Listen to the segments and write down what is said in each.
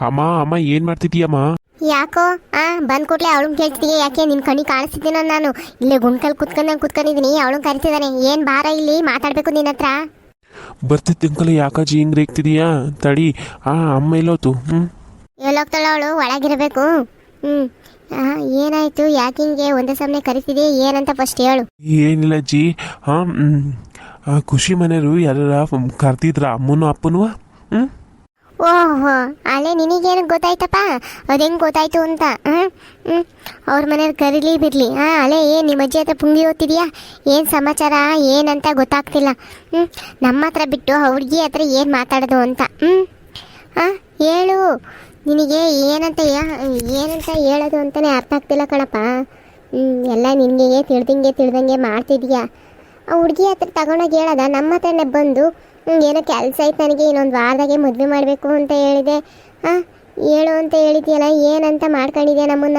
ಅಮ್ಮ ಅಮ್ಮ ಏನು ಮಾಡ್ತಿದ್ಯಮ್ಮ ಯಾಕೋ? ಆ ಬಂದ್ ಕೂಡ್ಲೆ ಅವಳು ಕೇಳ್ತಿದೀಯ. ಯಾಕೆ ನಿನ್ ಕಣ್ಣಿ ಕಾಣಿಸ್ತಿದ್ದೀನ ನಾನು? ಇಲ್ಲಿ ಗುಂಡ್ಕಲ್ ಕುತ್ಕೊಂಡ್ ಕುತ್ಕೊಂಡಿದೀನಿ. ಅವಳು ಕರಿತಿದ್ದಾನೆ ಏನ್ ಬಾರ ಇಲ್ಲಿ? ಮಾತಾಡ್ಬೇಕು ನಿನ್ನ ಹತ್ರ. ಬರ್ತಿದ್ದ ಅಂಕಲ್ ಯಾಕಾಜಿ ಹಿಂಗ್ ರೇಗ್ತಿದೀಯಾ? ತಡಿ. ಆ ಅಮ್ಮ ಎಲ್ಲೋತು. ಹ್ಮ್? ಎಲ್ಲೋಗ್ತಾಳ ಅವಳು. ಒಳಗಿರಬೇಕು. ಹ್ಮ್. ಆ, ಏನಾಯ್ತು? ಯಾಕೆ ಹಿಂಗೆ ಒಂದೇ ಸಮನೆ ಕರಿತಿದೀಯ? ಏನಂತ ಫಸ್ಟ್ ಹೇಳು. ಏನಿಲ್ಲ ಜಿ ಆ ಖುಷಿ ಮನೆಯವರು ಯಾರ ಕರ್ತಿದ್ರ ಅಮ್ಮನು ಅಪ್ಪನೂ? ಹ್ಞೂ ಓಹೋ, ಅಲ್ಲೇ ನಿನಗೇನು ಗೊತ್ತಾಯ್ತಪ್ಪ? ಅದು ಹೆಂಗೆ ಗೊತ್ತಾಯ್ತು ಅಂತ ಹ್ಮ್ ಹ್ಮ್? ಅವ್ರ ಮನೇಲಿ ಕರೀಲಿ ಬಿರ್ಲಿ ಹಾಂ? ಅಲ್ಲೇ ಏನು ನಿಮ್ಮ ಅಜ್ಜಿ ಹತ್ರ ಪುಂಗಿ ಓದ್ತಿದ್ಯಾ? ಏನ್ ಸಮಾಚಾರ, ಏನಂತ ಗೊತ್ತಾಗ್ತಿಲ್ಲ ಹ್ಞೂ ನಮ್ಮ ಹತ್ರ ಬಿಟ್ಟು ಹುಡ್ಗಿ ಹತ್ರ ಏನ್ ಮಾತಾಡೋದು ಅಂತ ಹ್ಞೂ ಹಾಂ? ಹೇಳು, ನಿನಗೆ ಏನಂತ ಏನಂತ ಹೇಳೋದು ಅಂತಾನೆ ಅರ್ಥ ಆಗ್ತಿಲ್ಲ ಕಣಪ್ಪ. ಹ್ಞೂ ಎಲ್ಲ ನಿನಗೆ ತಿಳ್ದಂಗೆ ತಿಳ್ದಂಗೆ ಮಾಡ್ತಿದ್ಯಾ? ಆ ಹುಡುಗಿ ಹತ್ರ ತಗೊಂಡೋಗಿ ಹೇಳದ? ನಮ್ಮ ಹತ್ರನೇ ಬಂದು ಏನೋ ಕೆಲಸ ಐತೆ ನನಗೆ, ಇನ್ನೊಂದು ವಾರದಾಗೆ ಮದುವೆ ಮಾಡಬೇಕು ಅಂತ ಹೇಳಿದೆ. ಹಾಂ, ಹೇಳು ಅಂತ ಹೇಳಿದ್ಯಲ್ಲ, ಏನಂತ ಮಾಡ್ಕೊಂಡಿದ್ಯಾ ನಮ್ಮನ್ನ?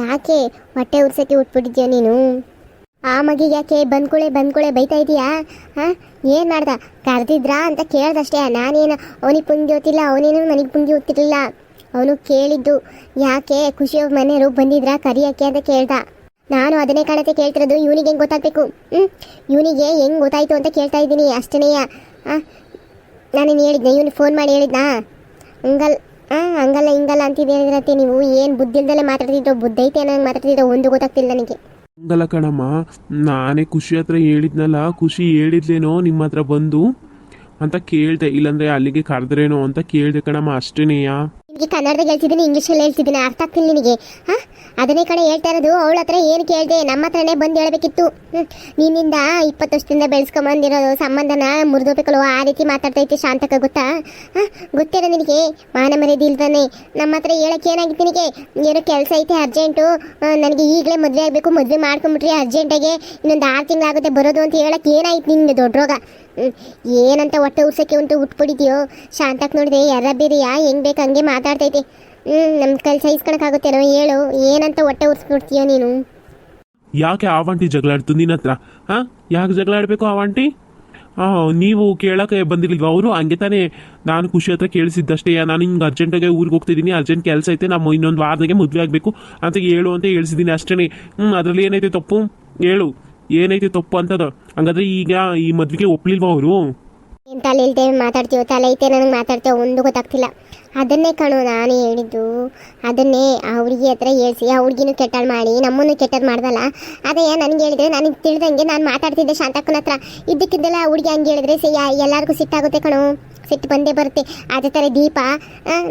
ಯಾಕೆ ಹೊಟ್ಟೆ ಉರ್ಸಕ್ಕೆ ಉಟ್ಬಿಟ್ಟಿದ್ಯಾ ನೀನು? ಆ ಮಗಿಗೆ ಯಾಕೆ ಬಂದ್ಕೊಳೆ ಬಂದ್ಕೊಳೆ ಬೈತಾ ಇದೀಯಾ? ಹಾಂ, ಏನು ಮಾಡ್ದ? ಕರೆದಿದ್ರಾ ಅಂತ ಕೇಳ್ದಷ್ಟೇ, ನಾನೇನು ಅವನಿಗೆ ಪುಂಗಿ ಓದ್ತಿಲ್ಲ ಅವನೇನು ನನಗೆ ಪುಂಗಿ ಓದ್ತಿರ್ಲಿಲ್ಲ ಅವನು ಕೇಳಿದ್ದು, ಯಾಕೆ ಖುಷಿ ಮನೆಯವರು ಬಂದಿದ್ರಾ ಕರಿಯಕ್ಕೆ ಅಂತ ಕೇಳ್ದ. ನಾನು ಅದನ್ನೇ ಕಾಣತ್ತೆ ಕೇಳ್ತಿರೋದು ಇವನಿಗೆ ಹೆಂಗೆ ಗೊತ್ತಾಗಬೇಕು? ಹ್ಞೂ ಇವನಿಗೆ ಹೆಂಗೆ ಗೊತ್ತಾಯ್ತು ಅಂತ ಕೇಳ್ತಾ ಇದ್ದೀನಿ ಅಷ್ಟೇನೆಯ ನಾನೇನು ಹೇಳಿದ್ನ ಇವನು ಫೋನ್ ಮಾಡಿ ಹೇಳಿದ್ನಾ? ಹಂಗಲ್ ಹಾಂ ಹಂಗಲ್ಲ ಹಿಂಗಲ್ಲ ಅಂತಿದ್ದೆ ಹೇಳಿದ್ರತ್ತೆ ನೀವು. ಏನು ಬುದ್ಧಿಲ್ದಲ್ಲೇ ಮಾತಾಡ್ತಿದ್ದೋ ಬುದ್ಧಿ ಐತೆ ಅನ್ನೋ ಮಾತಾಡ್ತಿದ್ದೋ ಒಂದು ಗೊತ್ತಾಗ್ತಿಲ್ಲ ನನಗೆ. ಹಂಗಲ್ಲ ಕಣಮ್ಮ ನಾನೇ ಖುಷಿ ಹತ್ರ ಹೇಳಿದ್ನಲ್ಲ ಖುಷಿ ಹೇಳಿದ್ಲೇನೋ ನಿಮ್ಮ ಹತ್ರ ಬಂದು ಅಂತ ಕೇಳ್ದೆ ಇಲ್ಲಾಂದ್ರೆ ಅಲ್ಲಿಗೆ ಕರೆದ್ರೇನೋ ಅಂತ ಕೇಳ್ದೆ ಕಣಮ್ಮ ಅಷ್ಟೇನೆಯಾ ನಿಮಗೆ ಕನ್ನಡದಾಗ ಹೇಳ್ತಿದ್ದೀನಿ ಇಂಗ್ಲೀಷಲ್ಲಿ ಹೇಳ್ತಿದ್ದೀನಿ ಅರ್ಥ ಆಗ್ತಿಲ್ಲ ನಿನಗೆ. ಹಾಂ ಅದನ್ನೇ ಕಡೆ ಹೇಳ್ತಾ ಇರೋದು, ಅವಳ ಹತ್ರ ಏನು ಕೇಳಿದೆ, ನಮ್ಮ ಹತ್ರನೇ ಬಂದು ಹೇಳಬೇಕಿತ್ತು. ನಿನ್ನಿಂದ ಇಪ್ಪತ್ತು ವರ್ಷದಿಂದ ಬೆಳೆಸ್ಕೊಂಬಂದಿರೋದು, ಸಂಬಂಧನ ಮುರಿದೋಬೇಕಲ್ವ ಆ ರೀತಿ ಮಾತಾಡ್ತೈತೆ ಶಾಂತಕ ಗೊತ್ತಾ? ಹಾಂ, ಗೊತ್ತೇನೋ ನಿನಗೆ? ಮಾನ ಮರ್ಯಾದೆ ಇಲ್ದಾನೆ. ನಮ್ಮ ಹತ್ರ ಹೇಳಕ್ಕೆ ಏನಾಗಿತ್ತು ನಿನಗೆ? ಏನೋ ಕೆಲಸ ಐತೆ, ಅರ್ಜೆಂಟು. ನನಗೆ ಈಗಲೇ ಮದುವೆ ಆಗಬೇಕು, ಮದುವೆ ಮಾಡ್ಕೊಂಬಿಟ್ರಿ, ಅರ್ಜೆಂಟಾಗೆ. ಇನ್ನೊಂದು ಆರು ತಿಂಗಳಾಗುತ್ತೆ, ಬರೋದು ಅಂತ ಹೇಳಕ್ಕೆ ಏನಾಯ್ತು ನಿಂಗೆ ದೊಡ್ಡ ರೋಗ. ಏನಂತ ಹೊಟ್ಟೆ ಉರ್ಸಕ್ಕೆ ಅಂತ ಉಟ್ಬಿಟ್ಟಿದ್ಯೋ? ಶಾಂತಕ್ಕೆ ನೋಡಿದೆ, ಯಾರ ಬೇರೆಯಾ? ಹೆಂಗ್ ಬೇಕು, ಹಂಗೆ ಮಾತಾಡ್ತೈತೆ ಹ್ಞೂ ನಮ್ಮ ಕೈಲಿ ಸಹಿಸ್ಕೊಳಕ್ಕಾಗುತ್ತೇನೋ ಹೇಳು, ಏನಂತ ಹೊಟ್ಟೆ ಉರ್ಸ್ಬಿಡ್ತೀಯೋ ನೀನು? ಯಾಕೆ ಆವಾಂಟಿ ಜಗಳಾಡ್ತು ನಿನ್ನ ಹತ್ರ? ಹಾಂ? ಯಾಕೆ ಜಗಳಾಡಬೇಕು ಆವಾಂಟಿ? ಹಾಂ ನೀವು ಕೇಳಕ್ಕೆ ಬಂದಿರ್ಲಿಲ್ವ ಅವರು? ಹಂಗೆ ತಾನೇ ನಾನು ಖುಷಿ ಹತ್ರ ಕೇಳಿಸಿದ್ದಷ್ಟೇ. ನಾನು ಹಿಂಗೆ ಅರ್ಜೆಂಟಾಗೆ ಊರಿಗೆ ಹೋಗ್ತಿದ್ದೀನಿ ಅರ್ಜೆಂಟ್ ಕೆಲಸ ಐತೆ, ನಮ್ಮ ಇನ್ನೊಂದು ವಾರದಾಗೆ ಮದುವೆ ಆಗಬೇಕು ಅಂತ ಹೇಳು ಅಂತ ಹೇಳಿಸಿದ್ದೀನಿ ಅಷ್ಟೇ ಹ್ಞೂ ಅದರಲ್ಲಿ ಏನೈತೆ ತಪ್ಪು? ಹೇಳು. ಏನೈತೆ ತಪ್ಪು ಅಂತದ? ಹಂಗಾದ್ರೆ ಈಗ ಈ ಮದ್ವೆಗೆ ಒಪ್ಲಿಲ್ವಾ ಅವರು? ಏನು ತಲೆ ಇಲ್ದೆ ಮಾತಾಡ್ತೀವೋ ತಲೆ ಐತೆ ನನಗೆ ಮಾತಾಡ್ತೀವೋ ಒಂದು ಗೊತ್ತಾಗ್ತಿಲ್ಲ. ಅದನ್ನೇ ಕಣೋ, ನಾನು ಹೇಳಿದ್ದು. ಅದನ್ನೇ ಆ ಹುಡುಗಿ ಹತ್ರ ಹೇಳಿಸಿ, ಆ ಹುಡುಗಿನೂ ಕೆಟ್ಟಾಳು ಮಾಡಿ, ನಮ್ಮನ್ನು ಕೆಟ್ಟದ್ದು ಮಾಡ್ದಲ್ಲ. ಅದೇ ನನಗೆ ಹೇಳಿದ್ರೆ ನನಗೆ ತಿಳಿದಂಗೆ ನಾನು ಮಾತಾಡ್ತಿದ್ದೆ ಶಾಂತಕ್ಕನ ಹತ್ರ. ಇದ್ದಕ್ಕಿದ್ದೆಲ್ಲ ಹುಡುಗಿ ಹಂಗೆ ಹೇಳಿದ್ರೆ ಸಿ ಎಲ್ಲರಿಗೂ ಸಿಟ್ಟಾಗುತ್ತೆ ಕಣೋ. ಸಿಟ್ಟು ಬಂದೇ ಬರುತ್ತೆ. ಅದೇ ಥರ ದೀಪ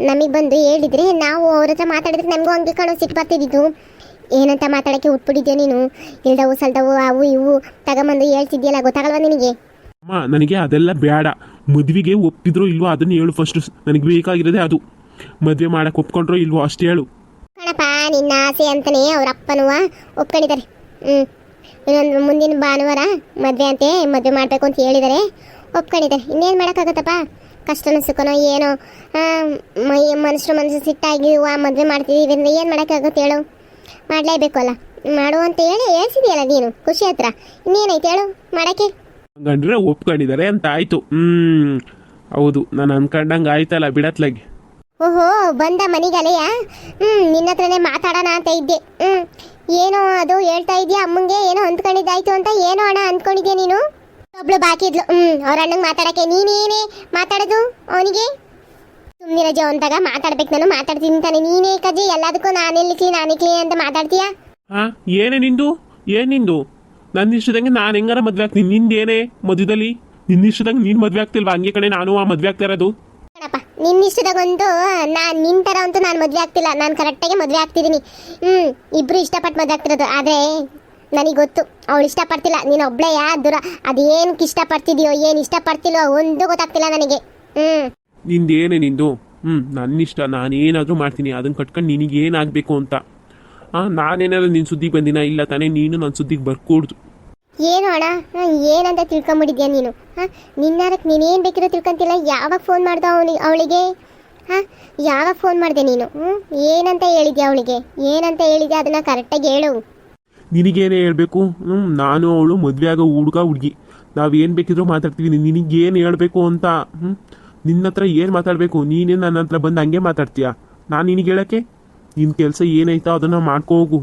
ನಮಗೆ ಬಂದು ಹೇಳಿದ್ರೆ ನಾವು ಅವ್ರ ಹತ್ರ ಮಾತಾಡಿದ್ರೆ ನಮಗೂ ಹಂಗೆ ಕಣೋ ಸಿಟ್ಟು ಬರ್ತಿದ್ದಿದ್ದು. ಏನಂತ ಮಾತಾಡೋಕ್ಕೆ ಉಟ್ಬಿಟ್ಟಿದ್ಯೋ ನೀನು? ಇಲ್ದವು ಸಲ್ದವು, ಅವು ಇವು ತಗೊಂಬಂದು ಹೇಳ್ತಿದ್ಯಲ್ಲ, ಗೊತ್ತಾಗಲ್ವಾ ನಿನಗೆ? ಅಮ್ಮ, ನನಗೆ ಅದೆಲ್ಲ ಬೇಡ. ಮದುವೆಗೆ ಒಪ್ಪಿದ್ರೋ ಇಲ್ವೋ ಅದನ್ನ ಹೇಳು ಫಸ್ಟ್ ನನಗೆ ಬೇಕಾಗಿರೋದೇ ಅದು. ಮದುವೆ ಮಾಡಕ್ಕೆ ಒಪ್ಕೊಂಡ್ರೋ ಇಲ್ವೋ ಅಷ್ಟು ಹೇಳು. ಕಣಪ್ಪ, ನಿನ್ನ ಆಸೆ ಅಂತಲೇ ಅವ್ರ ಅಪ್ಪನೂ ಒಪ್ಕೊಂಡಿದ್ದಾರೆ. ಹ್ಞೂ ಇನ್ನೊಂದು ಮುಂದಿನ ಭಾನುವಾರ ಮದುವೆ ಅಂತೆ ಮದುವೆ ಮಾಡಬೇಕು ಅಂತ ಹೇಳಿದ್ದಾರೆ. ಒಪ್ಕೊಂಡಿದ್ದಾರೆ. ಇನ್ನೇನು ಮಾಡೋಕ್ಕಾಗತ್ತಪ್ಪ? ಕಷ್ಟನೋ ಸುಖನೋ ಏನೋ. ಮೈ ಮನುಷ್ಯರು ಮನಸ್ಸು ಸಿಟ್ಟಾಗಿ ಆ ಮದುವೆ ಮಾಡ್ತೀವಿ. ಇದರಿಂದ ಏನು ಮಾಡೋಕ್ಕಾಗುತ್ತೆ ಹೇಳು. ಮಾಡಲೇಬೇಕು ಅಲ್ಲ ಮಾಡು ಅಂತ ಹೇಳಿ ಹೇಳ್ಸಿದೆಯಲ್ಲ ನೀನು. ಖುಷಿ ಹತ್ರ. ಇನ್ನೇನೈತೆ ಹೇಳು? ಮಾಡೋಕ್ಕೆ? ಹಂಗಂದ್ರೆ ಒಪ್ಕೊಂಡಿದ್ದಾರೆ ಅಂತ ಆಯ್ತು. ಹ್ಮ್ ಹೌದು ನಾನು ಅನ್ಕೊಂಡಂಗೆ ಆಯ್ತಲ್ಲ ಬಿಡತ್ಲಾಗೆ. ಓಹೋ ಬಂದ ಮನೆಗಲೆಯ? ಹ್ಮ್ ನಿನ್ನ ಹತ್ರನೇ ಮಾತಾಡೋಣ ಅಂತ ಇದ್ದೆ. ಹ್ಮ್ ಏನೋ ಅದು ಹೇಳ್ತಾ ಇದೆಯಾ ಅಮ್ಮಂಗೆ? ಏನೋ ಅಂದ್ಕೊಂಡಿದ್ದಾಯ್ತು ಅಂತ ಏನೋ ಅಣ್ಣ ಅಂದ್ಕೊಂಡಿದ್ಯಾ ನೀನು? ಒಬ್ಳು ಬಾಕಿ ಇದ್ಲು. ಹ್ಮ್ ಅವ್ರ ಅಣ್ಣಂಗೆ ಮಾತಾಡಕ್ಕೆ ನೀನೇನೇ ಮಾತಾಡೋದು ಅವನಿಗೆ? ಸುಮ್ಮನೆ ಜೋ ಅಂತಾಗ ಮಾತಾಡ್ಬೇಕು ನಾನು ಮಾತಾಡ್ತೀನಿ ತಾನೆ ನೀನೇ ಕಜಿ ಎಲ್ಲದಕ್ಕೂ ನಾನೆಲ್ಲಿಕ್ಲಿ ಕ್ಲೀನ್ ಅಂತ ಮಾತಾಡ್ತೀಯಾ? ಹಾ ಏನೇ ನಿಂದು? ಏನ್ ನಿಂದು? ನನ್ನ ಇಷ್ಟದಂಗೆ ನಾನು ಹೆಂಗಾರ ಮದ್ವೆ ಆಗ್ತೀನಿ. ನಿಂದೇನೆ ಮಧ್ಯದಲ್ಲಿ? ನಿನ್ನ ಇಷ್ಟದಂಗೆ ನೀನು ಮದ್ವೆ ಆಗ್ತಿಲ್ವಾ? ಹಂಗೆ ಕಡೆ ನಾನು ಆ ಮದ್ವೆ ಆಗ್ತಾ ಇರೋದು. ಕಣಪ್ಪ ನಿನ್ನ ಇಷ್ಟದಾಗಂತೂ ನಾನು ನಿನ್ನ ಥರ ಅಂತೂ ನಾನು ಮದುವೆ ಆಗ್ತಿಲ್ಲ. ನಾನು ಕರೆಕ್ಟಾಗಿ ಮದುವೆ ಆಗ್ತಿದ್ದೀನಿ ಹ್ಞೂ ಇಬ್ಬರು ಇಷ್ಟಪಟ್ಟು ಮದುವೆ ಆಗ್ತಿರೋದು. ಆದರೆ ನನಗೆ ಗೊತ್ತು ಅವಳು ಇಷ್ಟಪಡ್ತಿಲ್ಲ. ನೀನು ಒಬ್ಳೆ ಯಾ ದೂರ. ಅದೇನಕ್ಕೆ ಇಷ್ಟಪಡ್ತಿದ್ಯೋ ಏನು ಇಷ್ಟಪಡ್ತಿಲ್ಲೋ ಒಂದು ಗೊತ್ತಾಗ್ತಿಲ್ಲ ನನಗೆ. ಹ್ಞೂ ನಿಂದೇನೆ ನಿಂದು? ಹ್ಮ್ ನನ್ನ ಇಷ್ಟ ನಾನೇನಾದರೂ ಮಾಡ್ತೀನಿ. ಅದನ್ನ ಕಟ್ಕೊಂಡು ನಿನಗೇನಾಗಬೇಕು ಅಂತ. ಆ ನಾನೇನಾದ್ರು ನಿನ್ನ ಸುದ್ದಿಗೆ ಬಂದಿನ? ಇಲ್ಲ ತಾನೇ ನೀನು ನನ್ನ ಸುದ್ದಿಗೆ ಬರ್ಕೂಡ್ದು. ಏನು ಅಣ್ಣ? ಏನಂತ ತಿಳ್ಕೊಂಬಿಟ್ಟಿದ್ಯಾ ನೀನು? ಹಾಂ ನಿನ್ನಾರಕ್ಕೆ ನೀನೇನು ಬೇಕಿರೋ ತಿಳ್ಕೊಂತಿಲ್ಲ. ಯಾವಾಗ ಫೋನ್ ಮಾಡ್ದೆ ಅವನಿಗೆ ಅವಳಿಗೆ? ಹಾಂ, ಯಾವಾಗ ಫೋನ್ ಮಾಡಿದೆ ನೀನು? ಹ್ಞೂ ಏನಂತ ಹೇಳಿದ್ಯಾ ಅವಳಿಗೆ? ಏನಂತ ಹೇಳಿದ್ಯಾ? ಅದನ್ನು ಕರೆಕ್ಟಾಗಿ ಹೇಳು. ನಿನಗೇನೇ ಹೇಳಬೇಕು? ಹ್ಞೂ ನಾನು, ಅವಳು ಮದುವೆ ಆಗೋ ಹುಡುಗ, ಹುಡುಗಿ. ಏನು ಬೇಕಿದ್ರು ಮಾತಾಡ್ತೀವಿ. ನಿನಗೇನು ಹೇಳಬೇಕು ಅಂತ? ಹ್ಞೂ ನಿನ್ನ ಹತ್ರ ಏನು ಮಾತಾಡಬೇಕು? ನೀನೇ ನನ್ನ ಹತ್ರ ಬಂದು ಹಂಗೆ ಮಾತಾಡ್ತೀಯಾ? ನಾನು ನಿನಗೆ ಹೇಳೋಕ್ಕೆ? ನಿನ್ನ ಕೆಲಸ ಏನೈತೋ ಅದನ್ನು ಮಾಡ್ಕೊ ಹೋಗು.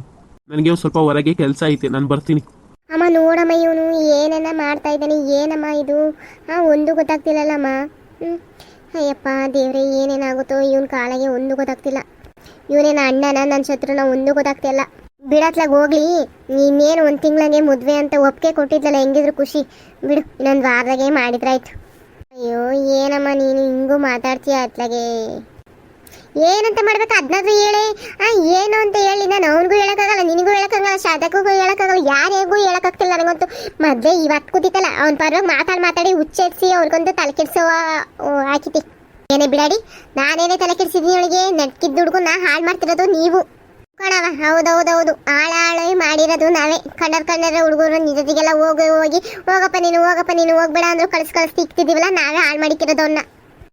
ನನಗೆ ಸ್ವಲ್ಪ ಹೊರಗೆ ಕೆಲಸ ಐತೆ. ನಾನು ಬರ್ತೀನಿ. ಅಮ್ಮ, ನೋಡಮ್ಮ, ಇವನು ಏನನ್ನ ಮಾಡ್ತಾ ಇದ್ದಾನೆ, ಏನಮ್ಮ ಇದು? ಹಾಂ ಒಂದು ಗೊತ್ತಾಗ್ತಿಲ್ಲಲ್ಲಮ್ಮ. ಹ್ಞೂ ಅಯ್ಯಪ್ಪ, ದೇವ್ರೆ, ಏನೇನಾಗುತ್ತೋ ಇವನ್ ಕಾಳಗೆ ಒಂದು ಗೊತ್ತಾಗ್ತಿಲ್ಲ. ಇವನೇನ ಅಣ್ಣನ ನನ್ನ ಶತ್ರುನ ಒಂದು ಗೊತ್ತಾಗ್ತಿಲ್ಲ. ಬಿಡತ್ಲಾಗ ಹೋಗ್ಲಿ, ಇನ್ನೇನು ಒಂದು ತಿಂಗಳಂಗೆ ಮದುವೆ ಅಂತ ಒಪ್ಪಿಗೆ ಕೊಟ್ಟಿದ್ಲಲ್ಲ, ಹೆಂಗಿದ್ರು ಖುಷಿ. ಬಿಡು, ಇನ್ನೊಂದು ವಾರದಾಗೆ ಮಾಡಿದ್ರಾಯ್ತು ಅಯ್ಯೋ, ಏನಮ್ಮ ನೀನು ಹಿಂಗೂ ಮಾತಾಡ್ತೀಯ ಅತ್ಲಾಗೆ? ಏನಂತ ಮಾಡ್ಬೇಕು ಅದನ್ನಾದ್ರೂ ಹೇಳಿ. ಏನು ಅಂತ ಹೇಳಿ, ನಾನು ಅವನಿಗೂ ಹೇಳಕ್ಕಾಗಲ್ಲ, ನಿನಗೂ ಹೇಳಕ್ಕಾಗಲ್ಲ ಶಾದಕ್ಕೂ ಹೇಳಕ್ಕಾಗಲ್ಲ, ಯಾರಿಗೂ ಹೇಳಕ್ಕಾಗ್ತಿಲ್ಲ ನನಗಂತೂ ಮದ್ವೆ ಇವತ್ತು ಕೂತಿತ್ತಲ್ಲ ಅವ್ನ ಪರವಾಗಿ ಮಾತಾಡಿ ಮಾತಾಡಿ ಹುಚ್ಚೆಡ್ಸಿ ಅವ್ರಿಗೊಂದು ತಲೆ ಕೆಡ್ಸೋ ಹಾಕಿತಿ ಏನೇ ಬಿಡಾಡಿ, ನಾನೇನೇ ತಲೆ ಕೆಡ್ಸಿದ್ದೀನಿ ಅವಳಿಗೆ ನೆಟ್ಕಿದ್ದ ಹುಡುಗು ನಾ ಹಾಳು ಮಾಡ್ತಿರೋದು ನೀವು. ಕಣವ ಹೌದೌದೌದು ಆಳಾಳೆ ಮಾಡಿರೋದು ನಾವೇ. ಕಂಡರ್ ಕಣ್ಣರ ಹುಡುಗರು ನಿಜದಿಗೆಲ್ಲ ಹೋಗಿ ಹೋಗಿ, ಹೋಗಪ್ಪ ನೀನು ಹೋಗಪ್ಪ ನೀನು, ಹೋಗ್ಬೇಡ ಅಂದ್ರು ಕಳ್ಸಿ ಕಳಿಸ್ತಿ ಇಕ್ತಿದ್ದೀವಲ್ಲ, ನಾವೇ ಹಾಳು ಮಾಡಿಕ್ಕಿರೋದು ಅವನ್ನ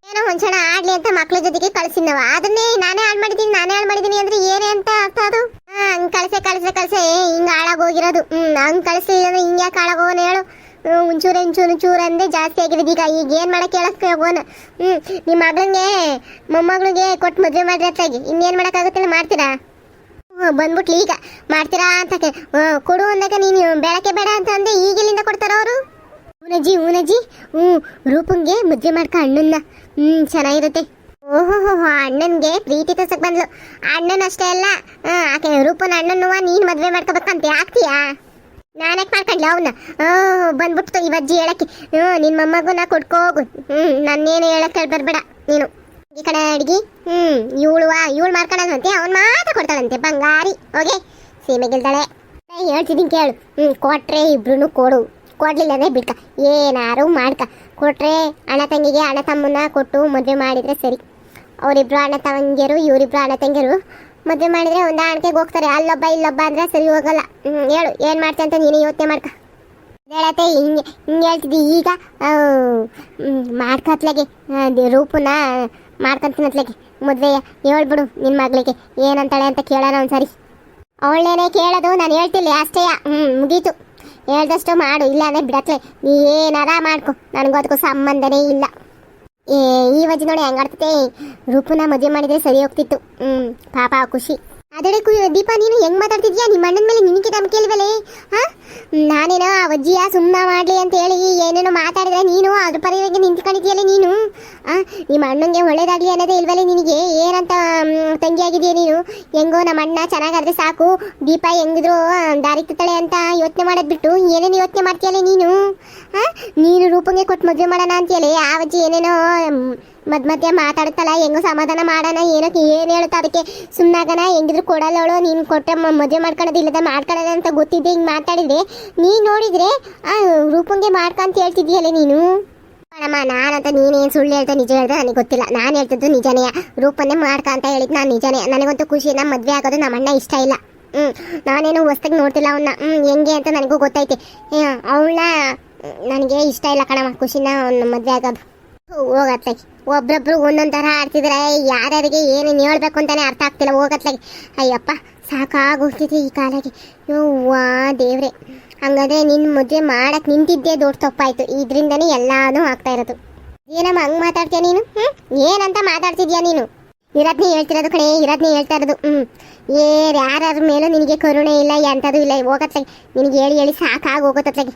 ಏನೋ ಒಂದ್ಸಲ ಆಡ್ಲಿ ಅಂತ ಮಕ್ಳ ಜೊತೆಗೆ ಕಳ್ಸಿದ್ನವ. ಅದನ್ನೇ ನಾನೇ ಹಾಳು ಮಾಡಿದೀನಿ ನಾನೇ ಹಾಳು ಮಾಡಿದೀನಿ ಅಂದ್ರೆ ಏನೇ ಅಂತ ಅರ್ಥ ಅದು? ಹಂಗ್ ಕಳ್ಸೆ ಕಳ್ಸೆ ಕಳ್ಸೆ. ಹಿಂಗ್ ಹಾಳಾಗೋಗಿರೋದು. ಹ್ಮ್, ಹಂಗ್ ಕಳ್ಸಿ ಅಂದ್ರೆ ಯಾಕೆ ಹಾಳಾಗೋನ ಹೇಳು. ಒಂಚೂರು ಒಂಚೂರು ಅಂದ್ರೆ ಅಂದೆ ಜಾಸ್ತಿ ಆಗಿರೋದು ಈಗ ಈಗ ಏನ್ ಮಾಡಕ್ ಹೇಳಕ್ ಹೋಗೋಣ ಹ್ಮ್ ನಿಮ್ಮ ಮಗಳಿಗೆ ಮೊಮ್ಮಗಳಿಗೆ ಕೊಟ್ಟು ಮದ್ವೆ ಮಾಡ್ರಿ ಅತ್ತಾಗಿ. ಇನ್ನೇನ್ ಆಗುತ್ತೆ ಮಾಡ್ತೀರಾ? ಬಂದ್ಬಿಟ್ಲಿ ಈಗ. ಮಾಡ್ತೀರಾ ಅಂತ ಕೊಡು ಅಂದಾಗ ನೀನು ಬೆಳಕೆ ಬೇಡ ಅಂತ ಅಂದೆ ಈಗಿಲ್ಲಿಂದ ಕೊಡ್ತಾರ ಅವರು? ಊನಜ್ಜಿ ಊನಜ್ಜಿ ಹ್ಞೂ, ರೂಪಂಗೆ ಮದುವೆ ಮಾಡ್ಕ ಅಣ್ಣನ್ನ. ಹ್ಞೂ, ಚೆನ್ನಾಗಿರುತ್ತೆ. ಓಹೋ ಅಣ್ಣನ್ಗೆ ಪ್ರೀತಿ ತೋರ್ಸಕ್ ಬಂದ್ಲು. ಅಣ್ಣನ ಅಷ್ಟೇ ಅಲ್ಲ ಆಕೆ ರೂಪನ ಅಣ್ಣನ್ನುವ ನೀನ್ ಮದ್ವೆ ಮಾಡ್ಕೋಬೇಕಂತ ಆಗ್ತೀಯಾ? ನಾನೇ ಮಾಡ್ಕೊಂಡ್ಲ ಅವನ್ನ ಬಂದ್ಬಿಟ್ಟು ಈ ಬಜ್ಜಿ ಹೇಳಕ್ಕೆ. ಹ್ಞೂ ನಿನ್ನ ಮೊಮ್ಮಗು ನಾ ಹೋಗು. ಹ್ಞೂ, ನನ್ನೇನು ಹೇಳಕ್ ಹೇಳಿ ಬರ್ಬೇಡ ನೀನು. ಈ ಕಡೆ ಅಡ್ಗಿ ಹ್ಮ್ ಇವಳುವ ಇವಳು ಮಾಡ್ಕೊಳ್ಳೋದಂತೆ ಅವ್ನು ಮಾತ್ರ ಕೊಡ್ತಾಳಂತೆ, ಬಂಗಾರಿ. ಓಕೆ ಸೀಮೆ ಗೆಲ್ತಾಳೆ ಹೇಳ್ತಿದ್ದೀನಿ ಕೇಳು. ಹ್ಞೂ, ಕೊಟ್ರೆ ಇಬ್ರು ಕೊಡು. ಕೊಡ್ಲಿಲ್ಲ ಅಂದ್ರೆ ಬಿಡ್ಕ. ಏನಾರು ಮಾಡ್ಕ. ಕೊಟ್ರೆ ಅಣ್ಣ ತಂಗಿಗೆ ಅಣ್ಣ ತಮ್ಮನ್ನ ಕೊಟ್ಟು ಮದುವೆ ಮಾಡಿದ್ರೆ ಸರಿ. ಅವರಿಬ್ರು ಅಣ್ಣ ತಂಗಿಯರು, ಇವರಿಬ್ರು ಅಣ್ಣ ತಂಗಿಯರು ಮದುವೆ ಮಾಡಿದ್ರೆ ಅಣಕೆಗೆ ಹೋಗ್ತಾರೆ. ಅಲ್ಲೊಬ್ಬ, ಇಲ್ಲೊಬ್ಬ ಅಂದ್ರೆ ಸರಿ ಹೋಗಲ್ಲ. ಹೇಳು, ಏನು ಮಾಡ್ತೀಯ ಅಂತ ನೀನು ಯೋಚನೆ ಮಾಡ್ಕ. ಹೇಳತ್ತೆ, ಹಿಂಗೆ ಹಿಂಗೆ ಹೇಳ್ತಿದ್ದಿ. ಈಗ ಮಾಡ್ಕತ್ಲಾಗೆ ರೂಪನ ಮಾಡ್ಕೊಂತೀನತ್ಲಾಗೆ. ಮದುವೆ ಹೇಳ್ಬಿಡು ನಿನ್ನ ಮಗಳಿಗೆ. ಏನಂತಾಳೆ ಅಂತ ಕೇಳೋಣ ಒಂದ್ಸರಿ. ಅವಳೇನೆ ಕೇಳೋದು ನಾನು ಹೇಳ್ತಿಲ್ಲ ಅಷ್ಟೇ. ಹ್ಞೂ ಮುಗೀತು. ಹೇಳ್ದಷ್ಟು ಮಾಡು ಇಲ್ಲ ಅಂದ್ರೆ ಬಿಡತ್ಲೆ. ನೀ ಏನಾರ ಮಾಡ್ಕೊ, ನನಗೂ ಅದಕ್ಕೂ ಸಂಬಂಧನೇ ಇಲ್ಲ. ಏ, ಈ ವಜಿ ನೋಡಿ ಹೆಂಗಾಡ್ತೈತೆ ರೂಪನ ಮದುವೆ ಮಾಡಿದ್ರೆ ಸರಿ ಹೋಗ್ತಿತ್ತು. ಹ್ಞೂ ಪಾಪ ಖುಷಿ. ಅದಡೆ ದೀಪ, ನೀನು ಹೆಂಗ್ ಮಾತಾಡ್ತಿದ್ಯಾ? ನಿಮ್ಮ ಅಣ್ಣನ ಮೇಲೆ ನಿನಗೆ ನಂಬಿಕೆ ಕೇಳ್ವಲೆ? ಹಾ? ನಾನೇನೋ ಆ ಅಜ್ಜಿಯ ಸುಮ್ಮನೆ ಮಾಡ್ಲಿ ಅಂತ ಹೇಳಿ ಏನೇನೋ ಮಾತಾಡಿದ್ರೆ ನೀನು ಅದ್ರ ಪರಿವಾಗಿ ನಿಂತ್ಕೊಂಡಿದ್ಯಲ್ಲ ನೀನು? ಆ ನಿಮ್ಮ ಅಣ್ಣಂಗೆ ಒಳ್ಳೇದಾಗ್ಲಿ ಅನ್ನೋದೇ ಇಲ್ವಲೆ ನಿನಗೆ? ಏನಂತ ತಂಗಿ ತಂಗಿಯಾಗಿದೆಯಾ ನೀನು? ಹೆಂಗೋ ನಮ್ಮ ಅಣ್ಣ ಚೆನ್ನಾಗಾದ್ರೆ ಸಾಕು. ದೀಪ ಹೆಂಗಿದ್ರು ದಾರಿ ತತ್ತಾಳೆ ಅಂತ ಯೋಚನೆ ಮಾಡೋದ್ ಬಿಟ್ಟು ಏನೇನು ಯೋಚನೆ ಮಾಡ್ತೀಯಲ್ಲ ನೀನು? ಹಾ? ನೀನು ರೂಪಂಗೆ ಕೊಟ್ಟು ಮದುವೆ ಮಾಡೋಣ ಅಂತೇಳಿ ಆ ಅಜ್ಜಿ ಏನೇನೋ ಮದ್ ಮಧ್ಯ ಮಾತಾಡ್ತಲ್ಲ, ಹೆಂಗೋ ಸಮಾಧಾನ ಮಾಡೋಣ ಏನಕ್ಕೆ ಏನು ಹೇಳುತ್ತ ಅದಕ್ಕೆ? ಸುಮ್ಮನಾಗಣ ಹೆಂಗಿದ್ರು ಕೊಡಲ್ಲವಳು ನೀನು ಕೊಟ್ಟರೆ ಮದುವೆ ಮಾಡ್ಕೊಳ್ಳೋದು ಇಲ್ಲದ ಮಾಡ್ಕೊಳ್ಳೋದು ಅಂತ ಗೊತ್ತಿದ್ದೆ ಹಿಂಗೆ ಮಾತಾಡಿದ್ರೆ, ನೀನು ನೋಡಿದರೆ, ಆ, ರೂಪಂಗೆ ಮಾಡ್ಕೊಂತ ಹೇಳ್ತಿದ್ದೀಯಲ್ಲ ನೀನು? ಅಮ್ಮ ನಾನಂತ ನೀನೇನು ಸುಳ್ಳು ಹೇಳ್ತಾ ನಿಜ ಹೇಳ್ದೆ ನನಗೆ ಗೊತ್ತಿಲ್ಲ. ನಾನು ಹೇಳ್ತಿದ್ದು ನಿಜನೇ. ರೂಪನ್ನೇ ಮಾಡ್ಕ ಅಂತ ಹೇಳಿದ್ದು ನಾನು ನಿಜನೇ. ನನಗಂತೂ ಖುಷಿ ನಮ್ಮ ಮದುವೆ ಆಗೋದು ನಮ್ಮ ಅಣ್ಣ ಇಷ್ಟ ಇಲ್ಲ. ಹ್ಞೂ ನಾನೇನು ಹೊಸ್ದಾಗಿ ನೋಡ್ತಿಲ್ಲ ಅವನ್ನ ಹ್ಞೂ ಹೆಂಗೆ ಅಂತ ನನಗೂ ಗೊತ್ತೈತೆ. ಅವಳನ್ನ ನನಗೆ ಇಷ್ಟ ಇಲ್ಲ ಕಣಮ್ಮ, ಖುಷಿನ ಮದುವೆ ಆಗೋದು. ಹೋಗತ್ಲಾಗಿ ಒಬ್ರೊಬ್ರು ಒಂದೊಂದ್ ಥರ ಆಡ್ತಿದ್ರೆ ಯಾರ್ಯಾರಿಗೆ ಏನೇನು ಹೇಳ್ಬೇಕು ಅಂತಾನೆ ಅರ್ಥ ಆಗ್ತಿಲ್ಲ ಹೋಗತ್ಲಾಗಿ ಅಯ್ಯಪ್ಪ ಸಾಕಾಗೋಗ್ತಿದ್ರಿ ಈ ಕಾಲಕ್ಕೆ ಯೋವಾ ದೇವ್ರೆ. ಹಂಗಾದ್ರೆ ನಿನ್ನ ಮದುವೆ ಮಾಡಕ್ ನಿಂತಿದ್ದೇ ದೊಡ್ಡ ತಪ್ಪಾಯ್ತು. ಇದರಿಂದನೇ ಎಲ್ಲಾನು ಆಗ್ತಾ ಇರೋದು. ಏನಮ್ಮ ಹಂಗ್ ಮಾತಾಡ್ತೀಯ ನೀನು? ಹ್ಮ್? ಏನಂತ ಮಾತಾಡ್ತಿದ್ಯಾ ನೀನು? ಇರೋದ್ನೇ ಹೇಳ್ತಿರೋದು ಕಣೆ, ಇರೋದ್ನೇ ಹೇಳ್ತಾ ಇರೋದು. ಹ್ಮ್. ಏ, ಯಾರ್ಯಾರ ಮೇಲೂ ನಿನಗೆ ಕರುಣೆ ಇಲ್ಲ ಎಂಥದ್ದು ಇಲ್ಲ. ಹೋಗತ್ತೆ ನಿನಗೆ ಹೇಳಿ ಹೇಳಿ ಸಾಕಾಗಿ ಹೋಗತ್ತತ್ಲಾಗಿ